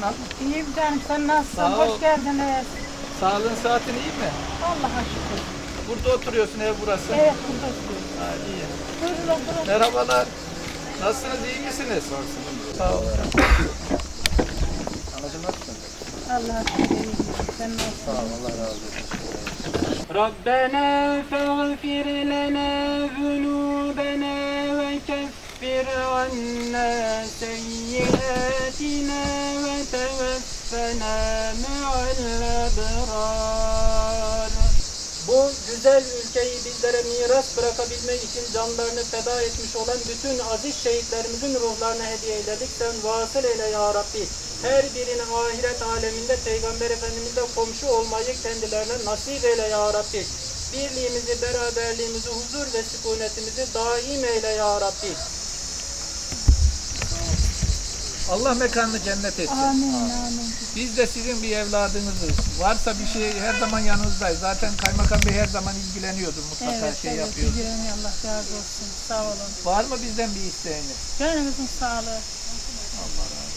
nasılsın abla? İyiyim canım sen nasılsın? Sağ ol. Hoş geldiniz. Sağlığın saatin iyi mi? Allah'a şükür. Burada oturuyorsun ev burası. Evet burada oturuyorum. Ha, iyi. Buyurun oturun. Merhabalar. Nasılsınız iyi misiniz? Sağ olun. Anacığım nasılsın? Allah'a şükür iyiyim. Sen nasılsın? Sağ ol Allah razı olsun. Rabbena fagfir lana zunubena ve keffir anna Rabbena me'al ebrar. Bu güzel ülkeyi bizlere miras bırakabilmek için canlarını feda etmiş olan bütün aziz şehitlerimizin ruhlarına hediye eyledik. Sen vasıl eyle ya Rabbi. Her birini ahiret aleminde Peygamber Efendimiz'le komşu olmayı kendilerine nasip eyle ya Rabbi. Birliğimizi, beraberliğimizi, huzur ve sükunetimizi daim eyle ya Rabbi. Allah mekanını cennet etsin. Amin amin. Biz de sizin bir evladınızız. Varsa bir şey her zaman yanınızdayız. Zaten kaymakam bey her zaman ilgileniyordu. Mutlaka Evet şey evet yapıyordu. biliyorum Allah razı olsun. Sağ olun. Var mı bizden bir isteğiniz? Canınızın sağlığı. Allah razı